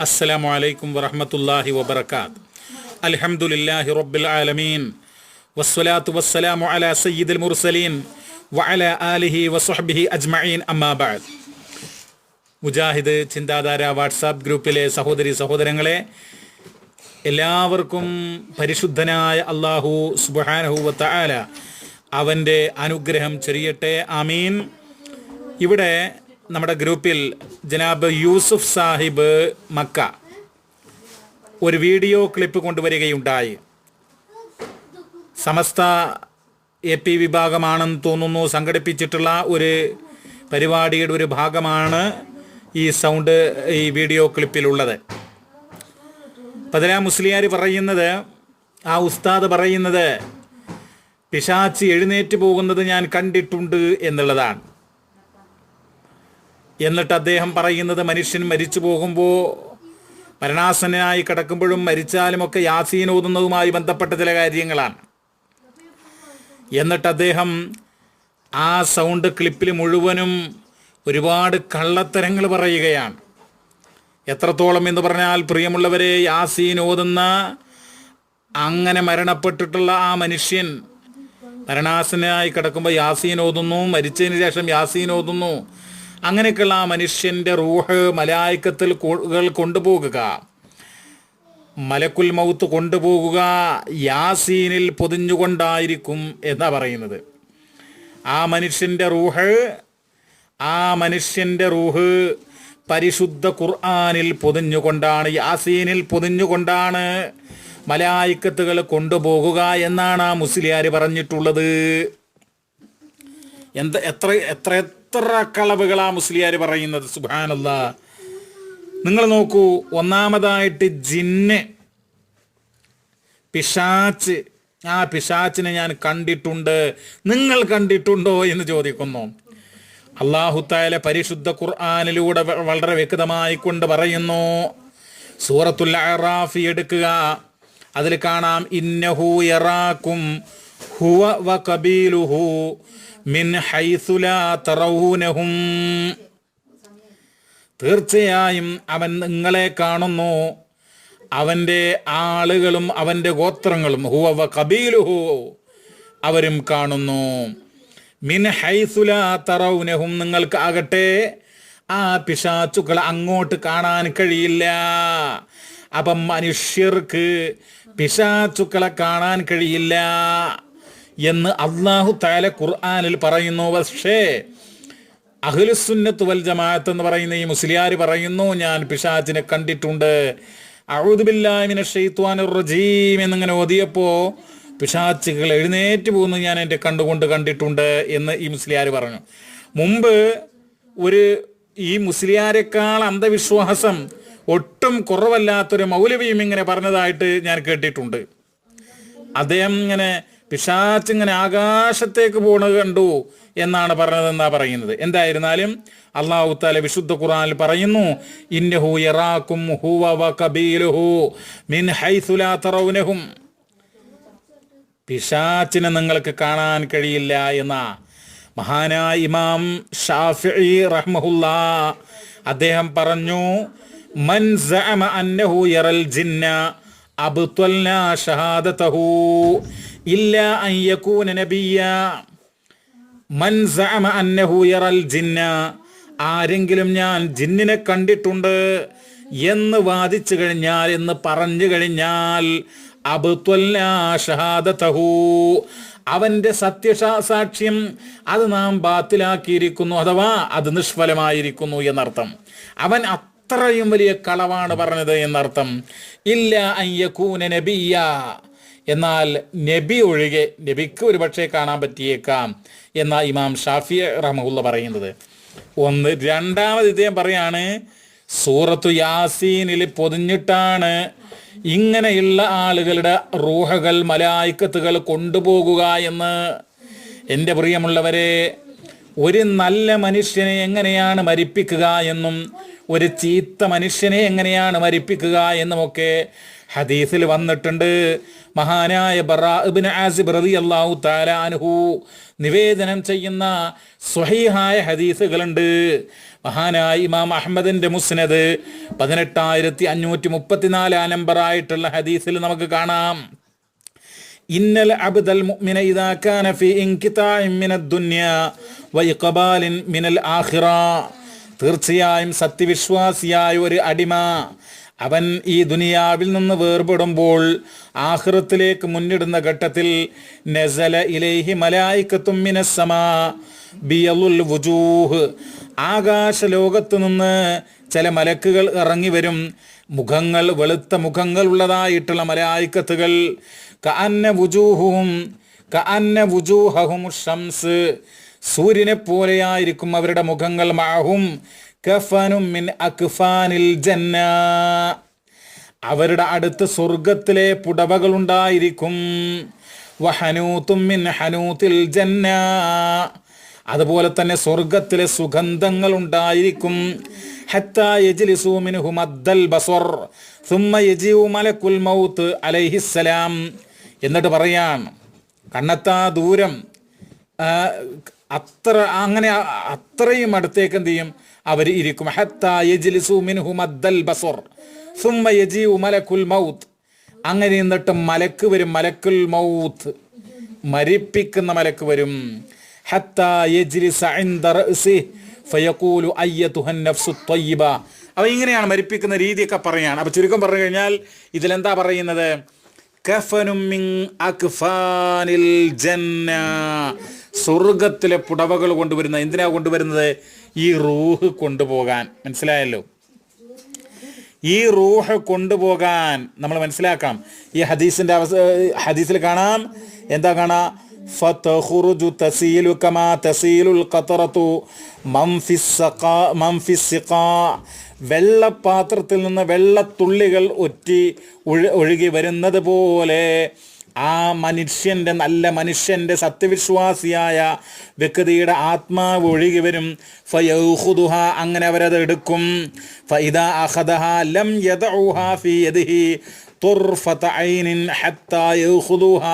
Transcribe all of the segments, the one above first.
അസ്സലാമു അലൈക്കും വറഹമത്തല്ലാഹി വബർക്കാത്ത് അൽഹംദുലില്ലാഹി റബ്ബിൽ ആലമീൻ. വസ്സലാത്തു വസ്സലാമു അലാ സയ്യിദുൽ മുർസലീൻ വഅല ആലിഹി വസ്ഹബിഹി അജ്മഈൻ അമ്മാ ബഅദ്. മുജാഹിദ് ചിന്താധാര വാട്സാപ്പ് ഗ്രൂപ്പിലെ സഹോദരി സഹോദരങ്ങളെ എല്ലാവർക്കും പരിശുദ്ധനായ അള്ളാഹു സുബ്ഹാനഹു ആല അവന്റെ അനുഗ്രഹം ചൊരിയട്ടെ ആമീൻ. ഇവിടെ നമ്മുടെ ഗ്രൂപ്പിൽ ജനാബ് യൂസുഫ് സാഹിബ് മക്ക. ഒരു വീഡിയോ ക്ലിപ്പ് കൊണ്ടുവരികയുണ്ടായി. സമസ്ത എ പി വിഭാഗമാണെന്ന് തോന്നുന്നു. സംഘടിപ്പിച്ചിട്ടുള്ള ഒരു പരിപാടിയുടെ ഒരു ഭാഗമാണ് ഈ സൗണ്ട് ഈ വീഡിയോ ക്ലിപ്പിലുള്ളത്. പതിനാ മുസ്ലിയാർ പറയുന്നത് ആ ഉസ്താദ് പറയുന്നത് പിശാച്ച് എഴുന്നേറ്റ് പോകുന്നത് ഞാൻ കണ്ടിട്ടുണ്ട് എന്നുള്ളതാണ്. എന്നിട്ട് അദ്ദേഹം പറയുന്നത് മനുഷ്യൻ മരിച്ചു പോകുമ്പോൾ മരണാസനായി കിടക്കുമ്പോഴും മരിച്ചാലുമൊക്കെ യാസീൻ ഓതുന്നതുമായി ബന്ധപ്പെട്ട ചില കാര്യങ്ങളാണ്. എന്നിട്ട് അദ്ദേഹം ആ സൗണ്ട് ക്ലിപ്പിൽ മുഴുവനും ഒരുപാട് കള്ളത്തരങ്ങൾ പറയുകയാണ്. എത്രത്തോളം എന്ന് പറഞ്ഞാൽ പ്രിയമുള്ളവരെ യാസീൻ ഓതുന്ന അങ്ങനെ മരണപ്പെട്ടിട്ടുള്ള ആ മനുഷ്യൻ മരണാസനായി കിടക്കുമ്പോൾ യാസീൻ ഓതുന്നു മരിച്ചതിന് ശേഷം യാസീൻ ഓതുന്നു അങ്ങനെയൊക്കെയുള്ള ആ മനുഷ്യന്റെ റൂഹ് മലായക്കത്തിൽ കൊണ്ടുപോകുക. മലക്കുൽ മൗത്ത് കൊണ്ടുപോകുക. യാസീനിൽ പൊതിഞ്ഞുകൊണ്ടായിരിക്കും എന്നാ പറയുന്നത്. ആ മനുഷ്യന്റെ റൂഹ് ആ മനുഷ്യന്റെ റൂഹ് പരിശുദ്ധ ഖുർആാനിൽ പൊതിഞ്ഞുകൊണ്ടാണ് യാസീനിൽ പൊതിഞ്ഞുകൊണ്ടാണ് മലായിക്കത്തുകൾ കൊണ്ടുപോകുക എന്നാണ് ആ മുസ്ലിയാർ പറഞ്ഞിട്ടുള്ളത്. എന്ത് എത്ര എത്ര എത്ര കളവുകളാ മുസ്ലിയാർ പറയുന്നത് സുബാനല്ല നിങ്ങൾ നോക്കൂ ഒന്നാമതായിട്ട് ജിന്ന്. പിശാച്ച്. ആ പിശാച്ചിനെ ഞാൻ കണ്ടിട്ടുണ്ട്. നിങ്ങൾ കണ്ടിട്ടുണ്ടോ എന്ന് ചോദിക്കുന്നു. അള്ളാഹുത്തായാലെ പരിശുദ്ധ ഖുർആാനിലൂടെ വളരെ വ്യക്തമായി കൊണ്ട് പറയുന്നു സൂറത്തുൽ അറാഫി എടുക്കുക. അതിൽ കാണാം ഇന്നഹു യറാക്കും ഹുവ വ മിൻ തീർച്ചയായും അവൻ നിങ്ങളെ കാണുന്നു. അവന്റെ ആളുകളും അവന്റെ ഗോത്രങ്ങളും ഹുവ കബീലുഹു അവരും കാണുന്നു. മിൻ ഹൈസുല തറൗനഹും നിങ്ങൾക്ക് ആകട്ടെ. ആ പിശാച്ചുക്കളെ അങ്ങോട്ട് കാണാൻ കഴിയില്ല. അപ്പം മനുഷ്യർക്ക് പിശാച്ചുക്കളെ കാണാൻ കഴിയില്ല. എന്ന് അള്ളാഹു താല ഖുർആാനിൽ പറയുന്നു പക്ഷേ അഖിലുസുന്നത്ത് വൽ ജമാഅത്ത് എന്ന് പറയുന്ന ഈ മുസ്ലിയാർ പറയുന്നു ഞാൻ പിശാചിനെ കണ്ടിട്ടുണ്ട്. അഴുതുബില്ലാമിനെ ഷെയ്ത്വാനുർ റജീം എന്നിങ്ങനെ ഓതിയപ്പോൾ പിശാച്ചുകൾ എഴുന്നേറ്റ് പോകുന്നു ഞാൻ എന്റെ കണ്ടുകൊണ്ട് കണ്ടിട്ടുണ്ട് എന്ന് ഈ മുസ്ലിയാർ പറഞ്ഞു. മുമ്പ് ഒരു ഈ മുസ്ലിയാരെക്കാൾ അന്ധവിശ്വാസം ഒട്ടും കുറവല്ലാത്തൊരു മൗലവിയും ഇങ്ങനെ പറഞ്ഞതായിട്ട് ഞാൻ കേട്ടിട്ടുണ്ട്. അദ്ദേഹം ഇങ്ങനെ പിശാച്ച് ഇങ്ങനെ ആകാശത്തേക്ക് പോണത് കണ്ടു എന്നാണ് പറഞ്ഞതെന്നാ പറയുന്നത്. എന്തായിരുന്നാലും അള്ളാഹു താല വിശുദ്ധ ഖുറാനിൽ പറയുന്നു ഇന്നഹു മിൻ തറൗനഹും. പിശാച്ചിനെ നിങ്ങൾക്ക് കാണാൻ കഴിയില്ല എന്ന മഹാനായ ഇമാം ഷാഫി റഹ്മഹുല്ല അദ്ദേഹം പറഞ്ഞു മൻ അന്നഹു യറൽ ജിന്ന ആരെങ്കിലും ഞാൻ ജിന്നിനെ കണ്ടിട്ടുണ്ട് എന്ന് വാദിച്ചു കഴിഞ്ഞാൽ എന്ന് പറഞ്ഞു കഴിഞ്ഞാൽ അബ്ത്വൽനാ ഷഹാദതഹു. അവന്റെ സത്യസാക്ഷ്യം അത് നാം ബാത്തിലാക്കിയിരിക്കുന്നു അഥവാ അത് നിഷ്ഫലമായിരിക്കുന്നു എന്നർത്ഥം. അവൻ അത്രയും വലിയ കളവാണ് പറഞ്ഞത് എന്നർത്ഥം. ഇല്ല അയ്യക്കൂന നബിയ എന്നാൽ നബി ഒഴികെ നബിക്ക് ഒരു പക്ഷേ കാണാൻ പറ്റിയേക്കാം എന്നാ ഇമാം ഷാഫി റഹമുല്ല പറയുന്നത്. ഒന്ന് രണ്ടാമത് ഇദ്ദേഹം പറയാണ് സൂറത്തു യാസീനിൽ പൊതിഞ്ഞിട്ടാണ് ഇങ്ങനെയുള്ള ആളുകളുടെ റൂഹകൾ മലായിക്കത്തുകൾ കൊണ്ടുപോകുക എന്ന്. എന്റെ പ്രിയമുള്ളവരെ ഒരു നല്ല മനുഷ്യനെ എങ്ങനെയാണ് മരിപ്പിക്കുക എന്നും ഒരു ചീത്ത മനുഷ്യനെ എങ്ങനെയാണ് മരിപ്പിക്കുക എന്നുമൊക്കെ ഹദീസിൽ വന്നിട്ടുണ്ട്. മഹാനായ ബറാബിൻ ആസിബ് റതി അള്ളാഹു താലാനുഹു നിവേദനം ചെയ്യുന്ന സ്വഹീഹായ ഹദീസുകളുണ്ട്. മഹാനായ ഇമാം അഹമ്മദിന്റെ മുസ്നദ് പതിനെട്ടായിരത്തി അഞ്ഞൂറ്റി മുപ്പത്തിനാലാം നമ്പറായിട്ടുള്ള ഹദീസിൽ നമുക്ക് കാണാം. ഇന്നൽ അബ്ദൽ മുഅ്മിന ഇദാ കാന ഫീ ഇൻകിതാഇൻ മിനദ് ദുനിയ ഇഖബാലിൻ മിനൽ ആഖിറ. തീർച്ചയായും സത്യവിശ്വാസിയായ ഒരു അടിമ. അവൻ ഈ ദുനിയാവിൽ നിന്ന് വേർപെടുമ്പോൾ ആഹ്റത്തിലേക്ക് മുന്നിടുന്ന ഘട്ടത്തിൽ നസല ഇലൈഹി മലായിക്കത്തും മിനസ്സമാ ബിയലുൽ വുജൂഹ്. ആകാശ ലോകത്തു നിന്ന് ചില മലക്കുകൾ ഇറങ്ങി വരും. മുഖങ്ങൾ വെളുത്ത മുഖങ്ങൾ ഉള്ളതായിട്ടുള്ള മലായിക്കത്തുകൾ. കഅന്ന വുജൂഹും കഅന്ന വുജൂഹഹും ഷംസ് സൂര്യനെ പോലെയായിരിക്കും അവരുടെ മുഖങ്ങൾ മാഹും. കഫനും മിൻ അക്ഫാനിൽ ജന്ന. അവരുടെ അടുത്ത് സ്വർഗത്തിലെ പുടവകൾ ഉണ്ടായിരിക്കും. വഹനൂത്തും മിൻ ഹനൂത്തിൽ ജന്ന. അതുപോലെ തന്നെ സ്വർഗത്തിലെ സുഗന്ധങ്ങൾ ഉണ്ടായിരിക്കും. എന്നിട്ട് പറയാം കണ്ണെത്താ ദൂരം അത്ര അങ്ങനെ അത്രയും അടുത്തേക്ക് എന്ത് ചെയ്യും? അവർ ഇരിക്കും. മൗത്ത്. അങ്ങനെ എന്നിട്ട് മലക്ക് വരും മലക്കുൽ മൗത്ത്. മരിപ്പിക്കുന്ന മലക്ക് വരും. അവ ഇങ്ങനെയാണ് മരിപ്പിക്കുന്ന രീതിയൊക്കെ പറയാണ്. അപ്പൊ ചുരുക്കം പറഞ്ഞു കഴിഞ്ഞാൽ ഇതിലെന്താ പറയുന്നത്? കഫനും സ്വർഗത്തിലെ പുടവകൾ കൊണ്ടുവരുന്ന എന്തിനാ കൊണ്ടുവരുന്നത് ഈ റൂഹ് കൊണ്ടുപോകാൻ മനസ്സിലായല്ലോ ഈ റൂഹ് കൊണ്ടുപോകാൻ നമ്മൾ മനസ്സിലാക്കാം ഈ ഹദീസിന്റെ അവസ ഹദീസിൽ കാണാം എന്താ കാണാ فتخرج تسيل كما تسيل القطرة من في السقاء من في السقاء വെള്ളപ്പാത്രത്തിൽ നിന്ന് വെള്ളത്തുള്ളികൾ ഒറ്റി ഒഴു- ഒഴുകി വരുന്നത് പോലെ ആ മനുഷ്യന്റെ നല്ല മനുഷ്യന്റെ സത്യവിശ്വാസിയായ വ്യക്തിയുടെ ആത്മാവ് ഒഴുകി വരും. ഫയൗഹുദുഹ അങ്ങനെ അവരത് എടുക്കും. ഫൈദ അഹദഹ ലം യദഉഹ ഫി യദിഹി തുർഫത ഐനിൻ ഹത്താ യൗഖുദുഹ.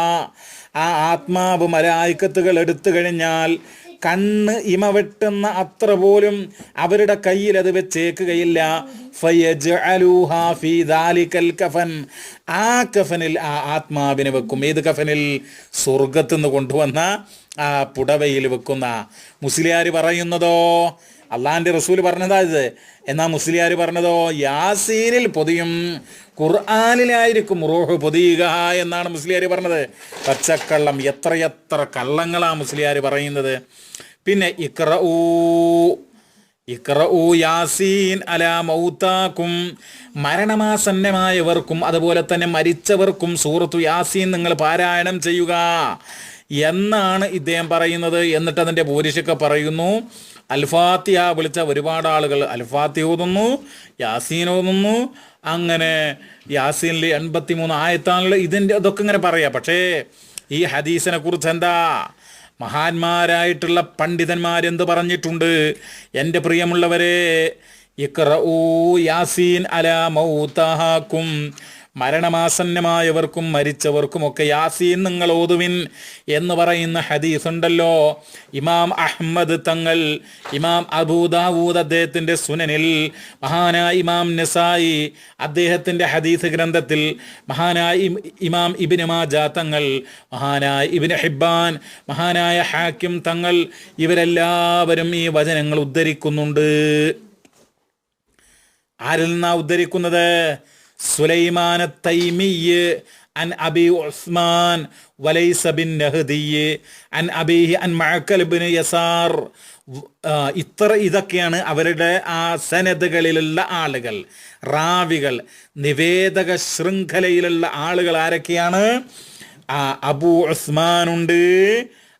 ആ ആത്മാവ് മലായിക്കത്തുകൾ എടുത്തു കഴിഞ്ഞാൽ കണ്ണ് ഇമ വെട്ടുന്ന അത്ര പോലും അവരുടെ കയ്യിൽ അത് വെച്ചേക്കുകയില്ല. ആ കഫനിൽ ആ ആത്മാവിനെ വെക്കും. ഏത് കഫനിൽ? സ്വർഗത്തുനിന്ന് കൊണ്ടുവന്ന ആ പുടവയിൽ വെക്കുന്ന. മുസ്ലിയാർ പറയുന്നതോ? അള്ളാന്റെ റസൂൽ പറഞ്ഞതാ ഇത്. എന്നാ മുസ്ലിയാർ പറഞ്ഞതോ? യാസീനിൽ പൊതിയും ഖുർആാനിലായിരിക്കും റോഹ് പൊതിയുക എന്നാണ് മുസ്ലിയാർ പറഞ്ഞത്. പച്ചക്കള്ളം എത്രയെത്ര കള്ളങ്ങളാണ് മുസ്ലിയാർ പറയുന്നത്. പിന്നെ ഇക്ര ഇക്ര ഊ യാസീൻ അല മൗത്താക്കും മരണമാസന്നമായവർക്കും അതുപോലെ തന്നെ മരിച്ചവർക്കും സൂറത്തു യാസീൻ നിങ്ങൾ പാരായണം ചെയ്യുക. എന്നാണ് ഇദ്ദേഹം പറയുന്നത്. എന്നിട്ട് അതിന്റെ ഭൂരിഷൊക്കെ പറയുന്നു. അൽഫാത്തിയ വിളിച്ച ഒരുപാട് ആളുകൾ അൽഫാത്തി ഓതുന്നു യാസീൻ ഓതുന്നു. അങ്ങനെ യാസീനിൽ എൺപത്തി മൂന്ന് ആയത്താണല്ലോ ഇതിന്റെ അതൊക്കെ ഇങ്ങനെ പറയാം. പക്ഷേ ഈ ഹദീസിനെ കുറിച്ച് എന്താ? മഹാന്മാരായിട്ടുള്ള പണ്ഡിതന്മാരെന്ത് പറഞ്ഞിട്ടുണ്ട്? എന്റെ പ്രിയമുള്ളവരെ ഇക്റഊ യാസീൻ അല മൗതാഹാക്കും മരണമാസന്നമായവർക്കും മരിച്ചവർക്കുമൊക്കെ യാസീൻ നിങ്ങൾ ഓതുവിൻ എന്ന് പറയുന്ന ഹദീസ് ഉണ്ടല്ലോ ഇമാം അഹ്മദ് തങ്ങൾ ഇമാം അബൂദാവൂദ് അദ്ദേഹത്തിന്റെ സുനനിൽ മഹാനായ ഇമാം നിസായി അദ്ദേഹത്തിന്റെ ഹദീസ് ഗ്രന്ഥത്തിൽ മഹാനായ ഇമാം ഇബിന് മാജ തങ്ങൾ മഹാനായ ഇബിന് ഹിബാൻ മഹാനായ ഹാക്കിം തങ്ങൾ ഇവരെല്ലാവരും ഈ വചനങ്ങൾ ഉദ്ധരിക്കുന്നുണ്ട്. ആരിൽ നിന്നാ ഉദ്ധരിക്കുന്നത്? സുലൈമാന തൈമിയ അൻ അബി ഉസ്മാൻ വലൈസ ബിൻ നഹദിയ അൻ അബിഹി അൻ മഅക്കൽ ബിൻ യസാർ. ഇത്ര ഇതൊക്കെയാണ് അവരുടെ ആ സനദുകളിലുള്ള ആളുകൾ റാവികൾ നിവേദക ശൃംഖലയിലുള്ള ആളുകൾ ആരൊക്കെയാണ്? ആ അബു ഉസ്മാൻ ഉണ്ട്.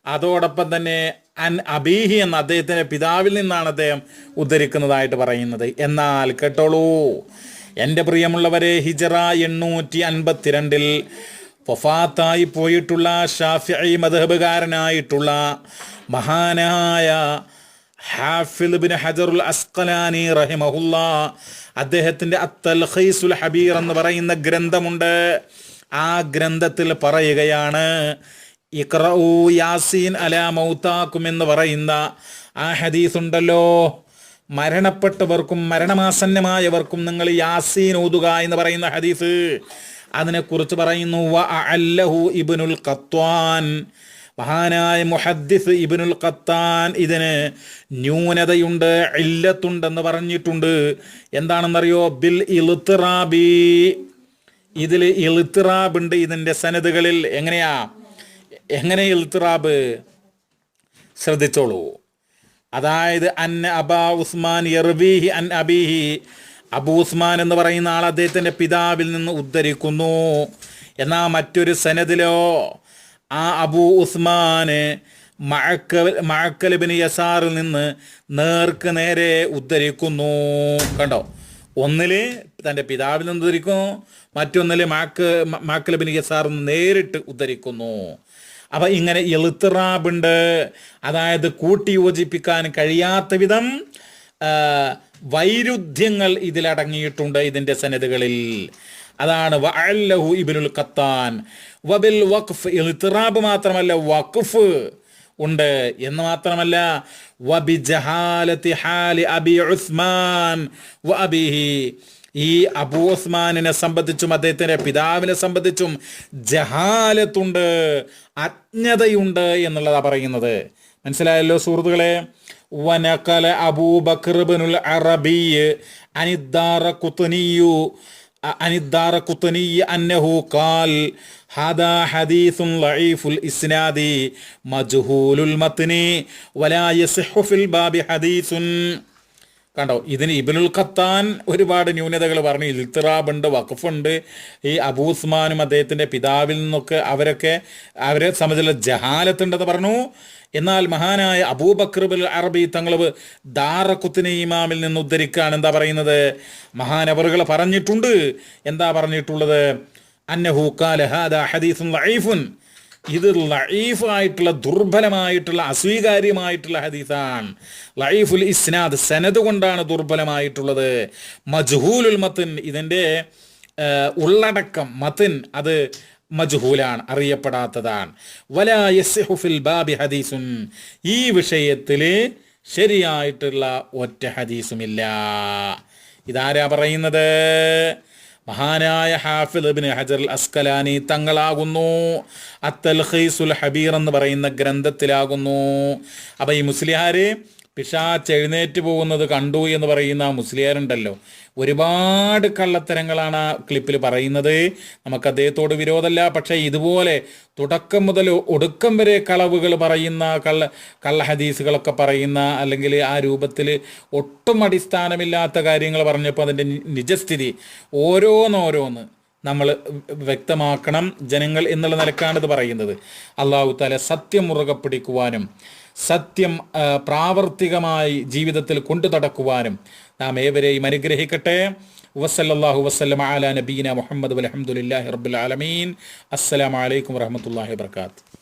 അതോടൊപ്പം തന്നെ അൻ അബീഹി എന്ന അദ്ദേഹത്തിന്റെ പിതാവിൽ നിന്നാണ് അദ്ദേഹം ഉദ്ധരിക്കുന്നതായിട്ട് പറയുന്നത്. എന്നാൽ കേട്ടോളൂ. എന്റെ പ്രിയമുള്ളവരെ ഹിജറ എണ്ണൂറ്റി അൻപത്തിരണ്ടിൽ വഫാത്തായി പോയിട്ടുള്ള ഷാഫി മധബുകാരനായിട്ടുള്ള മഹാനായ ഹാഫിദ് ബിൻ ഹജറുൽ അസ്കലാനി റഹിമഹുല്ല അത്തൽ അത്തൽഖൈസുൽ ഹബീർ എന്ന് പറയുന്ന ഗ്രന്ഥമുണ്ട്. ആ ഗ്രന്ഥത്തിൽ പറയുകയാണ് ഇഖ്റഊ യാസീൻ അല മൗത്താക്കും എന്ന് പറയുന്ന ആ ഹദീസ് ഉണ്ടല്ലോ മരണപ്പെട്ടവർക്കും മരണമാസന്നമായവർക്കും നിങ്ങൾ യാസീൻ ഓതുക എന്ന് പറയുന്ന ഹദീസ്. അതിനെക്കുറിച്ച് പറയുന്നു വ അല്ലഹു ഇബ്നുൽ ഖത്വാൻ മഹാനായ മുഹദ്ദിസ് ഇബ്നുൽ ഖത്താൻ ഇതിന് ന്യൂനതയുണ്ട് ഇല്ലത്തുണ്ടെന്ന് പറഞ്ഞിട്ടുണ്ട്. എന്താണെന്നറിയോ? ബിൽ ഇളുത്തറാബി ഇതിൽ ഇൽത്തിറാബ് ഉണ്ട് ഇതിന്റെ സനതുകളിൽ എങ്ങനെയാ? എങ്ങനെ ഇളുത്തറാബ് ശ്രദ്ധിച്ചോളൂ. അതായത് അൻ അബാ ഉസ്മാൻ യർവീഹി അൻ അബീഹി. അബു ഉസ്മാൻ എന്ന് പറയുന്ന ആൾ അദ്ദേഹത്തിന്റെ പിതാവിൽ നിന്ന് ഉദ്ധരിക്കുന്നു. എന്നാൽ മറ്റൊരു സനദിലോ? ആ അബു ഉസ്മാന് മഴക്കൽ മഴക്കലിബിന് യസാറിൽ നിന്ന് നേർക്ക് നേരെ ഉദ്ധരിക്കുന്നു. കണ്ടോ? ഒന്നിൽ തന്റെ പിതാവിൽ നിന്ന് ഉദ്ധരിക്കുന്നു. മറ്റൊന്നിൽ മാക്ക് മാക്കലബിന് യസാറിൽ നിന്ന് നേരിട്ട് ഉദ്ധരിക്കുന്നു. അപ്പം ഇങ്ങനെ എളുത്തിറാബുണ്ട് അതായത് കൂട്ടി യോജിപ്പിക്കാൻ കഴിയാത്ത വിധം വൈരുദ്ധ്യങ്ങൾ ഇതിലടങ്ങിയിട്ടുണ്ട് ഇതിന്റെ സനതുകളിൽ അതാണ് വഅല്ലഹു ഇബ്നുൽ ഖത്താൻ. വബിൽ വഖഫ് ഇൽത്തിറാബ് മാത്രമല്ല വഖഫ് ഉണ്ട് എന്ന് മാത്രമല്ല വബി ജഹാലത്തി ഹാലി അബി ഉസ്മാൻ വ അബിഹി ഈ അബൂ ഉസ്മാനിനെ സംബന്ധിച്ചും അദ്ദേഹത്തിന്റെ പിതാവിനെ സംബന്ധിച്ചും ജഹാലത്തുണ്ട് അജ്ഞതയുണ്ട് എന്നുള്ളതാണ് പറയുന്നത്. മനസ്സിലായല്ലോ സുഹൃത്തുക്കളെ? വനക്കല അബൂബക്രബിനുൽ അറബി അനിദ്ദാറ കുത്തനിയു അനിദ്ദാറ കുത്തനി അന്നഹു കാൽ ഹദാ ഹദീസും ലഈഫുൽ ഇസ്നാദി മജ്ഹൂലുൽ മത്നി വലാ യസിഹു ഫിൽ ബാബി ഹദീസുൻ. കണ്ടോ ഇതിന് ഇബിനുൽ ഖത്താൻ ഒരുപാട് ന്യൂനതകൾ പറഞ്ഞു. ഇൽത്തിറാബുണ്ട് വഖഫുണ്ട്. ഈ അബൂസ്മാനും അദ്ദേഹത്തിന്റെ പിതാവിൽ നിന്നൊക്കെ അവരൊക്കെ അവരെ സംബന്ധിച്ചുള്ള ജഹാലത്തുണ്ടെന്ന് പറഞ്ഞു. എന്നാൽ മഹാനായ അബൂബക്രബുൽ അറബി തങ്ങളവ് ദാറക്കുത്തിനെ ഇമാമിൽ നിന്ന് ഉദ്ധരിക്കാൻ എന്താ പറയുന്നത്? മഹാനവറുകൾ പറഞ്ഞിട്ടുണ്ട്. എന്താ പറഞ്ഞിട്ടുള്ളത്? അന്നഹു കാല ഹാദാ ഹദീസുൻ ലഈഫുൻ ഇത് ലൈഫായിട്ടുള്ള ദുർബലമായിട്ടുള്ള അസ്വീകാര്യമായിട്ടുള്ള ഹദീസാണ്. ലൈഫുൽ ഇസ്നാദ് സനത് കൊണ്ടാണ് ദുർബലമായിട്ടുള്ളത്. മജ്ഹൂലുൽ മത്തിൻ ഇതിന്റെ ഉള്ളടക്കം മത്തിൻ അത് മജ്ഹൂലാണ് അറിയപ്പെടാത്തതാണ്. വലാ ബാബി ഹദീസുൻ. ഈ വിഷയത്തിൽ ശരിയായിട്ടുള്ള ഒറ്റ ഹദീസുമില്ല. ഇതാരാ പറയുന്നത്? മഹാനായ ഹാഫിദ്ബിന് ഹജർ അസ്കലാനി തങ്ങളാകുന്നു. അത്തൽഖീസുൽ ഹബീർ എന്ന് പറയുന്ന ഗ്രന്ഥത്തിലാകുന്നു. അപ്പം ഈ മുസ്ലിയാര് പിശാച്ച് എഴുന്നേറ്റ് പോകുന്നത് കണ്ടു എന്ന് പറയുന്ന മുസ്ലിയാരുണ്ടല്ലോ. ഒരുപാട് കള്ളത്തരങ്ങളാണ് ആ ക്ലിപ്പിൽ പറയുന്നത്. നമുക്ക് അദ്ദേഹത്തോട് വിരോധമല്ല പക്ഷേ ഇതുപോലെ തുടക്കം മുതൽ ഒടുക്കം വരെ കളവുകൾ പറയുന്ന കള്ള കള്ള ഹദീസുകളൊക്കെ പറയുന്ന അല്ലെങ്കിൽ ആ രൂപത്തിൽ ഒട്ടും അടിസ്ഥാനമില്ലാത്ത കാര്യങ്ങൾ പറഞ്ഞപ്പോൾ അതിന്റെ നിജസ്ഥിതി ഓരോന്നോരോന്ന് നമ്മൾ വ്യക്തമാക്കണം ജനങ്ങൾ എന്നുള്ള നിലക്കാണ് ഇത് പറയുന്നത്. അള്ളാഹു താല സത്യം മുറുകെ പിടിക്കുവാനും സത്യം പ്രാവർത്തികമായി ജീവിതത്തിൽ കൊണ്ടു നടക്കുവാനും നാം ഏവരെയും അനുഗ്രഹിക്കട്ടെ. വസല്ലാഹു വസ്ലം അല നബീന മുഹമ്മദ് അലഹമുല്ലാഹി റബുലാലമീൻ ആലമീൻ. അസ്സലാമലൈക്കും വരഹമുല്ലാ വർക്കാത്തു